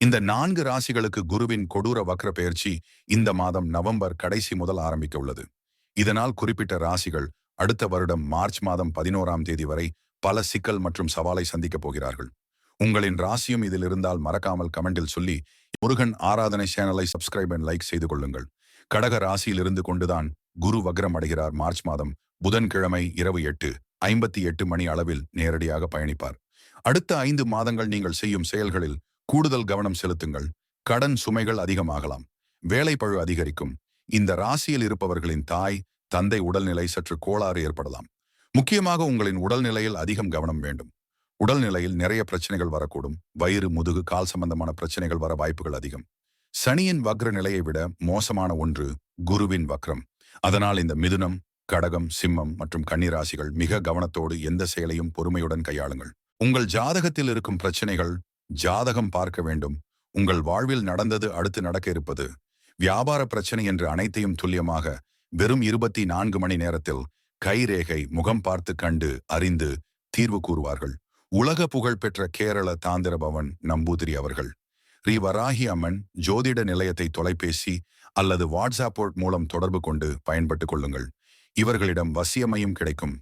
இந்த நான்கு ராசிகளுக்கு குருவின் கொடூர வக்ர பயிற்சி இந்த மாதம் நவம்பர் கடைசி முதல் ஆரம்பிக்க உள்ளது. இதனால் குறிப்பிட்ட ராசிகள் அடுத்த வருடம் மார்ச் மாதம் பதினோராம் தேதி வரை பல சிக்கல் மற்றும் சவாலை சந்திக்கப் போகிறார்கள். உங்களின் ராசியும் இதில் இருந்தால் மறக்காமல் கமெண்டில் சொல்லி முருகன் ஆராதனை சேனலை சப்ஸ்கிரைப் அண்ட் லைக் செய்து கொள்ளுங்கள். கடக ராசியில் இருந்து கொண்டுதான் குரு வக்ரம் அடைகிறார் மார்ச் மாதம் புதன்கிழமை இரவு எட்டு ஐம்பத்தி எட்டு மணி அளவில் நேரடியாக பயணிப்பார். அடுத்த ஐந்து மாதங்கள் நீங்கள் செய்யும் செயல்களில் கூடுதல் கவனம் செலுத்துங்கள். கடன் சுமைகள் அதிகமாகலாம். வேலைப்பழு அதிகரிக்கும். இந்த ராசியில் இருப்பவர்களின் தாய் தந்தை உடல்நிலை சற்று கோளாறு ஏற்படலாம். முக்கியமாக உங்களின் உடல்நிலையில் அதிகம் கவனம் வேண்டும். உடல்நிலையில் நிறைய பிரச்சனைகள் வரக்கூடும். வயிறு முதுகு கால் சம்பந்தமான பிரச்சனைகள் வர வாய்ப்புகள் அதிகம். சனியின் வக்ர நிலையை விட மோசமான ஒன்று குருவின் வக்ரம். அதனால் இந்த மிதுனம் கடகம் சிம்மம் மற்றும் கன்னிராசிகள் மிக கவனத்தோடு எந்த செயலையும் பொறுமையுடன் கையாளுங்கள். உங்கள் ஜாதகத்தில் இருக்கும் பிரச்சனைகள் ஜாதகம் பார்க்க வேண்டும். உங்கள் வாழ்வில் நடந்தது அடுத்து நடக்க இருப்பது. வியாபார பிரச்சனை என்று அனைத்தையும் துல்லியமாக வெறும் இருபத்தி நான்கு மணி நேரத்தில் கைரேகை முகம் பார்த்து கண்டு அறிந்து தீர்வு கூறுவார்கள். உலக புகழ் பெற்ற கேரள தாந்திர பவன் நம்பூதிரி அவர்கள். ஸ்ரீ வராகி அம்மன் ஜோதிட நிலையத்தை தொலைபேசி அல்லது வாட்ஸ்அப் மூலம் தொடர்பு கொண்டு பயன்பட்டுக் கொள்ளுங்கள். இவர்களிடம் வசியமையும் கிடைக்கும்.